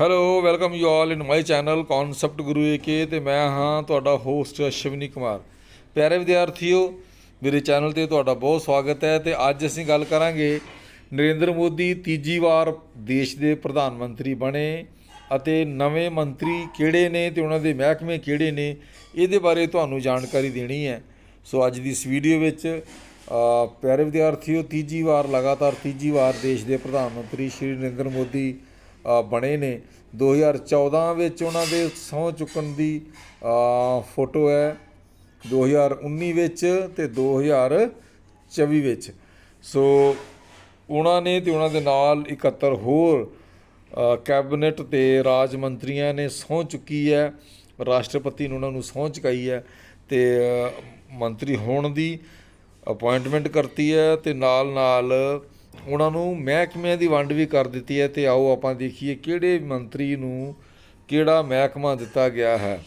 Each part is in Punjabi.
Hello welcome you all in my channel concept Guru AK ਤੇ ਮੈਂ ਹਾਂ ਤੁਹਾਡਾ ਹੋਸਟ ਅਸ਼ਵਨੀ ਕੁਮਾਰ। ਪਿਆਰੇ ਵਿਦਿਆਰਥੀਓ ਮੇਰੇ ਚੈਨਲ ਤੇ ਤੁਹਾਡਾ ਬਹੁਤ ਸਵਾਗਤ ਹੈ ਤੇ ਅੱਜ ਅਸੀਂ ਗੱਲ ਕਰਾਂਗੇ ਨਰਿੰਦਰ ਮੋਦੀ ਤੀਜੀ ਵਾਰ ਦੇਸ਼ ਦੇ ਪ੍ਰਧਾਨ ਮੰਤਰੀ ਬਣੇ ਅਤੇ ਨਵੇਂ ਮੰਤਰੀ ਕਿਹੜੇ ਨੇ ਤੇ ਉਹਨਾਂ ਦੇ ਮਹਿਕਮੇ ਕਿਹੜੇ ਨੇ ਇਹਦੇ ਬਾਰੇ ਤੁਹਾਨੂੰ ਜਾਣਕਾਰੀ ਦੇਣੀ ਹੈ। ਸੋ ਅੱਜ ਦੀ ਇਸ ਵੀਡੀਓ ਵਿੱਚ ਅ, ਪਿਆਰੇ ਵਿਦਿਆਰਥੀਓ ਤੀਜੀ ਵਾਰ ਲਗਾਤਾਰ ਤੀਜੀ ਵਾਰ ਦੇਸ਼ ਦੇ ਪ੍ਰਧਾਨ ਮੰਤਰੀ ਸ਼੍ਰੀ ਨਰਿੰਦਰ ਮੋਦੀ ਬਣੇ ਨੇ। 2014 ਵਿੱਚ ਉਹਨਾਂ ਦੇ ਸਹੁੰ ਚੁੱਕਣ ਦੀ ਫੋਟੋ ਹੈ। 2019 ਵਿੱਚ ਤੇ 2024 ਵਿੱਚ। ਸੋ ਉਹਨਾਂ ਨੇ ਤੇ ਉਹਨਾਂ ਦੇ ਨਾਲ 71 ਹੋਰ ਕੈਬਨਿਟ ਤੇ ਰਾਜ ਮੰਤਰੀਆਂ ਨੇ ਸਹੁੰ ਚੁੱਕੀ ਹੈ। ਰਾਸ਼ਟਰਪਤੀ ਨੇ ਉਹਨਾਂ ਨੂੰ ਸਹੁੰ ਚੁਕਾਈ ਹੈ ਤੇ ਮੰਤਰੀ ਹੋਣ ਦੀ ਅਪਾਇੰਟਮੈਂਟ ਕਰਤੀ ਹੈ ਤੇ ਨਾਲ ਨਾਲ ਉਹਨਾਂ ਨੂੰ ਮਹਿਕਮਿਆਂ ਦੀ ਵੰਡ ਵੀ ਕਰ ਦਿੱਤੀ ਹੈ ਤੇ ਆਓ ਆਪਾਂ ਦੇਖੀਏ ਕਿਹੜੇ ਮੰਤਰੀ ਨੂੰ ਕਿਹੜਾ ਮਹਿਕਮਾ ਦਿੱਤਾ ਗਿਆ ਹੈ।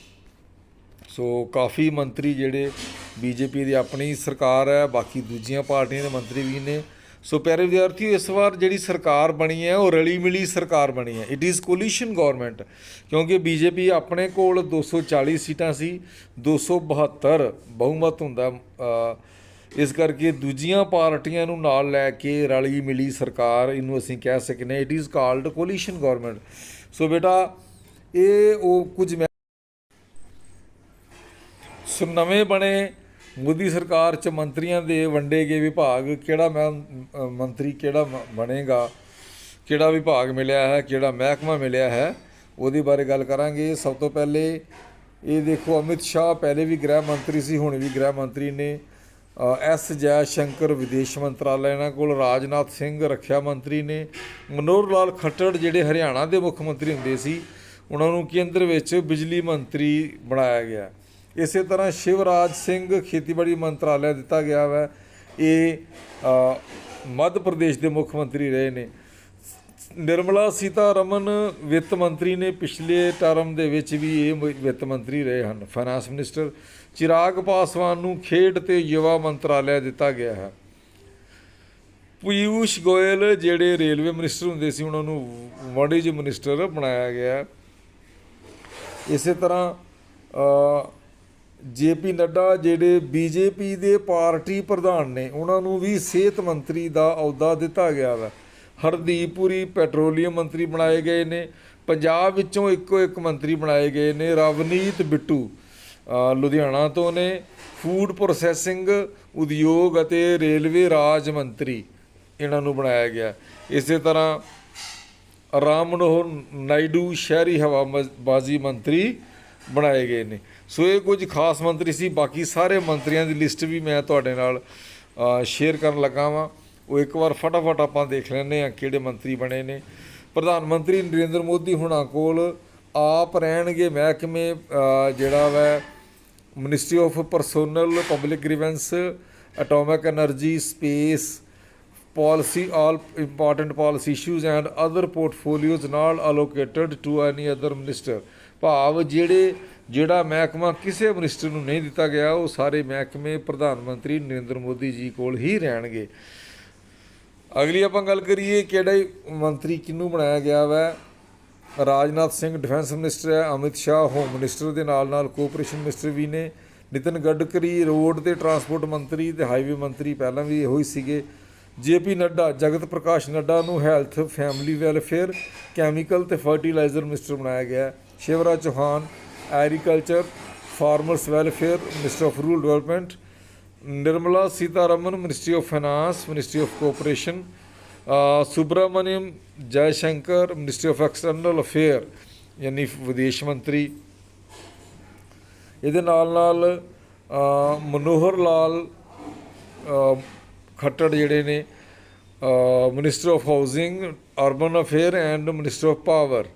ਸੋ ਕਾਫੀ ਮੰਤਰੀ ਜਿਹੜੇ ਬੀਜੇਪੀ ਦੀ ਆਪਣੀ ਸਰਕਾਰ ਹੈ, ਬਾਕੀ ਦੂਜੀਆਂ ਪਾਰਟੀਆਂ ਦੇ ਮੰਤਰੀ ਵੀ ਨੇ। ਸੋ ਪਿਆਰੇ ਵਿਦਿਆਰਥੀਓ, ਇਸ ਵਾਰ ਜਿਹੜੀ ਸਰਕਾਰ ਬਣੀ ਹੈ, ਉਹ ਰਲੀ ਮਿਲੀ ਸਰਕਾਰ ਬਣੀ ਹੈ। ਇਟ ਇਜ਼ ਕੋਲੀਸ਼ਨ ਗਵਰਨਮੈਂਟ ਕਿਉਂਕਿ ਬੀਜੇਪੀ ਆਪਣੇ ਕੋਲ 240 ਸੀਟਾਂ ਸੀ 272 ਬਹੁਮਤ ਹੁੰਦਾ ਇਸ ਕਰਕੇ ਦੂਜੀਆਂ ਪਾਰਟੀਆਂ ਨੂੰ ਨਾਲ ਲੈ ਕੇ ਰਲੀ ਮਿਲੀ ਸਰਕਾਰ, ਇਹਨੂੰ ਅਸੀਂ ਕਹਿ ਸਕਨੇ it is called coalition government so ਬੇਟਾ, ਇਹ ਉਹ ਕੁਝ ਮੈਂ ਸੋ ਨਵੇਂ ਬਣੇ ਮੋਦੀ ਸਰਕਾਰ ਚ ਮੰਤਰੀਆਂ ਦੇ ਵੰਡੇ ਗਏ ਵਿਭਾਗ, ਕਿਹੜਾ ਮੈਂ ਮੰਤਰੀ ਕਿਹੜਾ ਬਣੇਗਾ, ਕਿਹੜਾ ਵਿਭਾਗ ਮਿਲਿਆ ਹੈ, ਕਿਹੜਾ ਮਹਿਕਮਾ ਮਿਲਿਆ ਹੈ, ਉਹਦੇ ਬਾਰੇ ਗੱਲ ਕਰਾਂਗੇ। ਸਭ ਤੋਂ ਪਹਿਲੇ ਇਹ ਦੇਖੋ, ਅਮਿਤ ਸ਼ਾਹ ਪਹਿਲੇ ਵੀ ਗ੍ਰਹਿ ਮੰਤਰੀ ਸੀ, ਹੁਣ ਵੀ ਗ੍ਰਹਿ ਮੰਤਰੀ ਨੇ। ਐਸ ਜੈ ਸ਼ੰਕਰ ਵਿਦੇਸ਼ ਮੰਤਰਾਲੇ ਇਹਨਾਂ ਕੋਲ ਰਾਜਨਾਥ ਸਿੰਘ ਰੱਖਿਆ ਮੰਤਰੀ ਨੇ। ਮਨੋਹਰ ਲਾਲ ਖੱਟੜ ਜਿਹੜੇ ਹਰਿਆਣਾ ਦੇ ਮੁੱਖ ਮੰਤਰੀ ਹੁੰਦੇ ਸੀ, ਉਹਨਾਂ ਨੂੰ ਕੇਂਦਰ ਵਿੱਚ ਬਿਜਲੀ ਮੰਤਰੀ ਬਣਾਇਆ ਗਿਆ। ਇਸੇ ਤਰ੍ਹਾਂ ਸ਼ਿਵਰਾਜ ਸਿੰਘ ਖੇਤੀਬਾੜੀ ਮੰਤਰਾਲਾ ਦਿੱਤਾ ਗਿਆ ਹੈ ਇਹ ਮੱਧ ਪ੍ਰਦੇਸ਼ ਦੇ ਮੁੱਖ ਮੰਤਰੀ ਰਹੇ ਨੇ। ਨਿਰਮਲਾ ਸੀਤਾਰਮਨ ਵਿੱਤ ਮੰਤਰੀ ਨੇ ਪਿਛਲੇ ਟਰਮ ਦੇ ਵਿੱਚ ਵੀ ਇਹ ਵਿੱਤ ਮੰਤਰੀ ਰਹੇ ਹਨ। ਫਾਈਨਾਂਸ ਮਿਨਿਸਟਰ ਚਿਰਾਗ ਪਾਸਵਾਨ ਨੂੰ ਖੇਡ ਤੇ ਯੁਵਾ ਮੰਤਰਾਲਾ ਦਿੱਤਾ ਗਿਆ ਹੈ। ਪਿਊਸ਼ ਗੋਇਲ ਜਿਹੜੇ ਰੇਲਵੇ ਮਿਨਿਸਟਰ ਹੁੰਦੇ ਸੀ, ਉਹਨਾਂ ਨੂੰ ਵਾਣਿਜ ਮਿਨਿਸਟਰ ਬਣਾਇਆ ਗਿਆ ਇਸੇ ਤਰ੍ਹਾਂ ਜੇਪੀ ਨੱਡਾ ਜਿਹੜੇ ਬੀਜੇਪੀ ਦੇ ਪਾਰਟੀ ਪ੍ਰਧਾਨ ਨੇ, ਉਹਨਾਂ ਨੂੰ ਵੀ ਸਿਹਤ ਮੰਤਰੀ ਦਾ ਅਹੁਦਾ ਦਿੱਤਾ ਗਿਆ ਵਾ ਹਰਦੀਪ ਪੁਰੀ ਪੈਟਰੋਲੀਅਮ ਮੰਤਰੀ ਬਣਾਏ ਗਏ ਨੇ। ਪੰਜਾਬ ਵਿੱਚੋਂ ਇੱਕੋ ਇੱਕ ਮੰਤਰੀ ਬਣਾਏ ਗਏ ਨੇ, ਰਵਨੀਤ ਬਿੱਟੂ ਲੁਧਿਆਣਾ ਤੋਂ ਨੇ। ਫੂਡ ਪ੍ਰੋਸੈਸਿੰਗ ਉਦਯੋਗ ਅਤੇ ਰੇਲਵੇ ਰਾਜ ਮੰਤਰੀ ਇਹਨਾਂ ਨੂੰ ਬਣਾਇਆ ਗਿਆ। ਇਸੇ ਤਰ੍ਹਾਂ ਰਾਮ ਮਨੋਹਰ ਨਾਇਡੂ ਸ਼ਹਿਰੀ ਹਵਾਬਾਜ਼ੀ ਮੰਤਰੀ ਬਣਾਏ ਗਏ ਨੇ। ਸੋ ਇਹ ਕੁਝ ਖਾਸ ਮੰਤਰੀ ਸੀ, ਬਾਕੀ ਸਾਰੇ ਮੰਤਰੀਆਂ ਦੀ ਲਿਸਟ ਵੀ ਮੈਂ ਤੁਹਾਡੇ ਨਾਲ ਸ਼ੇਅਰ ਕਰਨ ਲੱਗਾ ਵਾਂ। ਉਹ ਇੱਕ ਵਾਰ ਫਟਾਫਟ ਆਪਾਂ ਦੇਖ ਲੈਂਦੇ ਆ ਕਿਹੜੇ ਮੰਤਰੀ ਬਣੇ ਨੇ। ਪ੍ਰਧਾਨ ਮੰਤਰੀ ਨਰਿੰਦਰ ਮੋਦੀ ਹੁਣਾਂ ਕੋਲ ਆਪ ਰਹਿਣਗੇ ਮਹਿਕਮੇ ਜਿਹੜਾ ਵੈ ministry of personnel public grievance atomic energy space policy all important policy issues and other portfolios ਨਾਲ allocated to any other minister ਭਾਵ ਜਿਹੜੇ, ਜਿਹੜਾ ਮਹਿਕਮਾ ਕਿਸੇ ਮਿਨਿਸਟਰ ਨੂੰ ਨਹੀਂ ਦਿੱਤਾ ਗਿਆ, ਉਹ ਸਾਰੇ ਮਹਿਕਮੇ ਪ੍ਰਧਾਨ ਮੰਤਰੀ ਨਰਿੰਦਰ ਮੋਦੀ ਜੀ ਕੋਲ ਹੀ ਰਹਿਣਗੇ। ਅਗਲੀ ਆਪਾਂ ਗੱਲ ਕਰੀਏ ਕਿਹੜਾ ਮੰਤਰੀ ਕਿਹਨੂੰ ਬਣਾਇਆ ਗਿਆ ਵਾ? ਰਾਜਨਾਥ ਸਿੰਘ ਡਿਫੈਂਸ ਮਿਨਿਸਟਰ ਹੈ, ਅਮਿਤ ਸ਼ਾਹ ਹੋਮ ਮਿਨਿਸਟਰ ਦੇ ਨਾਲ ਨਾਲ ਕੋਆਪਰੇਸ਼ਨ ਮਿਨਿਸਟਰ ਵੀ ਨੇ। ਨਿਤਿਨ ਗਡਕਰੀ ਰੋਡ ਤੇ ਟਰਾਂਸਪੋਰਟ ਮੰਤਰੀ ਤੇ ਹਾਈਵੇ ਮੰਤਰੀ ਪਹਿਲਾਂ ਵੀ ਇਹੋ ਹੀ ਸੀਗੇ। ਜੇਪੀ ਨੱਡਾ, ਜਗਤ ਪ੍ਰਕਾਸ਼ ਨੱਡਾ ਨੂੰ ਹੈਲਥ, ਫੈਮਿਲੀ ਵੈਲਫੇਅਰ, ਕੈਮੀਕਲ ਤੇ ਫਰਟੀਲਾਈਜ਼ਰ ਮਿਨਿਸਟਰ ਬਣਾਇਆ ਗਿਆ। ਹੈ। Shivraj Chauhan, agriculture, farmers welfare, minister of rural development Nirmala Sitharaman ministry of finance ministry of cooperation Subrahmanyam Jaishankar ministry of external affair ਯਾਨੀ ਵਿਦੇਸ਼ ਮੰਤਰੀ ਇਹਦੇ ਨਾਲ ਨਾਲ ਮਨੋਹਰ ਲਾਲ ਖੱਟੜ ਜਿਹੜੇ ਨੇ minister of housing urban affair and minister of power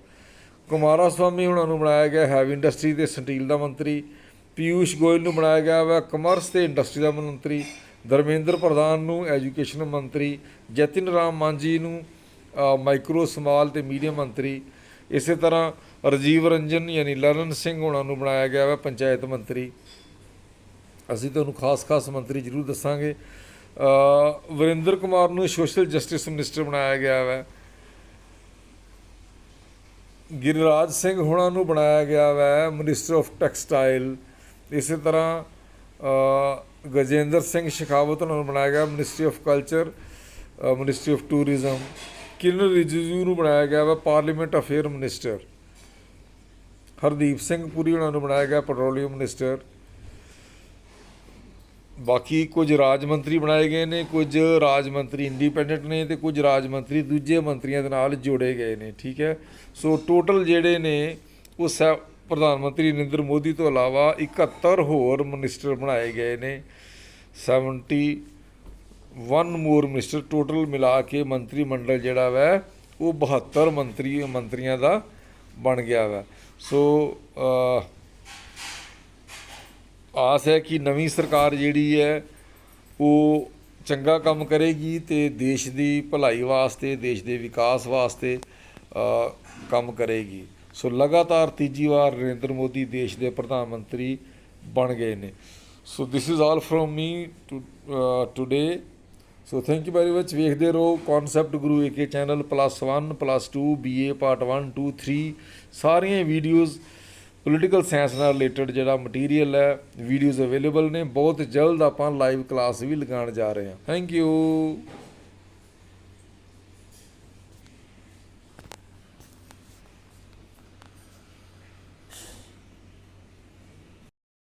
Kumaraswamy ਉਹਨਾਂ ਨੂੰ ਬਣਾਇਆ ਗਿਆ ਹੈਵੀ ਇੰਡਸਟਰੀ ਤੇ ਸਟੀਲ ਦਾ ਮੰਤਰੀ ਪਿਊਸ਼ ਗੋਇਲ ਨੂੰ ਬਣਾਇਆ ਗਿਆ ਵਾ ਕਮਰਸ ਤੇ ਇੰਡਸਟਰੀ ਦਾ ਮੰਤਰੀ, ਧਰਮੇਂਦਰ ਪ੍ਰਧਾਨ ਨੂੰ ਐਜੂਕੇਸ਼ਨ ਮੰਤਰੀ, ਜਤਿਨ ਰਾਮ ਮਾਂਜੀ ਨੂੰ ਮਾਈਕਰੋ ਸਮਾਲ ਤੇ ਮੀਡੀਅਮ ਮੰਤਰੀ, ਇਸੇ ਤਰ੍ਹਾਂ ਰਾਜੀਵ ਰੰਜਨ ਯਾਨੀ ਲਰਨ ਸਿੰਘ ਹੋਣਾ ਨੂੰ ਬਣਾਇਆ ਗਿਆ ਵਾ ਪੰਚਾਇਤ ਮੰਤਰੀ। ਅਸੀਂ ਤੁਹਾਨੂੰ ਖਾਸ-ਖਾਸ ਮੰਤਰੀ ਜ਼ਰੂਰ ਦੱਸਾਂਗੇ। ਵਰਿੰਦਰ ਕੁਮਾਰ ਨੂੰ ਸੋਸ਼ਲ ਜਸਟਿਸ ਮਿਨਿਸਟਰ ਬਣਾਇਆ ਗਿਆ ਹੈ ਗਿਰਿਰਾਜ ਸਿੰਘ ਹੋਣਾ ਨੂੰ ਬਣਾਇਆ ਗਿਆ ਵੈ ਮਿਨਿਸਟਰ ਆਫ ਟੈਕਸਟਾਈਲ। ਇਸੇ ਤਰ੍ਹਾਂ ਗਜੇਂਦਰ ਸਿੰਘ ਸ਼ਿਖਾਵਤ ਉਹਨਾਂ ਨੂੰ ਬਣਾਇਆ ਗਿਆ ministry of culture ministry of tourism Kiren Rijiju ਨੂੰ ਬਣਾਇਆ ਗਿਆ ਵਾ parliament affair minister Hardeep Singh Puri ਉਹਨਾਂ ਨੂੰ ਬਣਾਇਆ ਗਿਆ ਪੈਟਰੋਲੀਅਮ ਮਿਨਿਸਟਰ ਬਾਕੀ ਕੁਝ ਰਾਜ ਮੰਤਰੀ ਬਣਾਏ ਗਏ ਨੇ, ਕੁਝ ਰਾਜ ਮੰਤਰੀ ਇੰਡੀਪੈਂਡੈਂਟ ਨੇ ਤੇ ਕੁਝ ਰਾਜ ਮੰਤਰੀ ਦੂਜੇ ਮੰਤਰੀਆਂ ਦੇ ਨਾਲ ਜੋੜੇ ਗਏ ਨੇ, ਠੀਕ ਹੈ? ਸੋ ਟੋਟਲ ਜਿਹੜੇ ਨੇ, ਉਹ ਸੈ- ਪ੍ਰਧਾਨ ਮੰਤਰੀ ਨਰਿੰਦਰ ਮੋਦੀ ਤੋਂ ਇਲਾਵਾ 71 ਹੋਰ ਮਿਨਿਸਟਰ ਬਣਾਏ ਗਏ ਨੇ। 71 ਮੋਰ ਮਿਨਿਸਟਰ ਟੋਟਲ ਮਿਲਾ ਕੇ ਮੰਤਰੀ ਮੰਡਲ ਜਿਹੜਾ ਵੈ, ਉਹ 72 ਮੰਤਰੀ, ਮੰਤਰੀਆਂ ਦਾ ਬਣ ਗਿਆ ਵੈ। ਸੋ ਆਸ ਹੈ ਕਿ ਨਵੀਂ ਸਰਕਾਰ ਜਿਹੜੀ ਹੈ, ਉਹ ਚੰਗਾ ਕੰਮ ਕਰੇਗੀ ਤੇ ਦੇਸ਼ ਦੀ ਭਲਾਈ ਵਾਸਤੇ, ਦੇਸ਼ ਦੇ ਵਿਕਾਸ ਵਾਸਤੇ ਕੰਮ ਕਰੇਗੀ। ਸੋ ਲਗਾਤਾਰ ਤੀਜੀ ਵਾਰ ਨਰਿੰਦਰ ਮੋਦੀ ਦੇਸ਼ ਦੇ ਪ੍ਰਧਾਨ ਮੰਤਰੀ ਬਣ ਗਏ ਨੇ। So this is all from me today so thank you very much ਵੇਖਦੇ ਰਹੋ concept Guru AK channel plus 1 plus 2 BA part 1 2 3 ਸਾਰੀਆਂ ਵੀਡੀਓਜ਼ ਪੋਲੀਟੀਕਲ ਸਾਇੰਸ ਨਾਲ ਰਿਲੇਟਡ ਜਿਹੜਾ ਮਟੀਰੀਅਲ ਹੈ ਵੀਡੀਓਜ਼ ਅਵੇਲੇਬਲ ਨੇ। ਬਹੁਤ ਜਲਦ ਆਪਾਂ ਲਾਈਵ ਕਲਾਸ ਵੀ ਲਗਾਉਣ ਜਾ ਰਹੇ ਹਾਂ। Thank you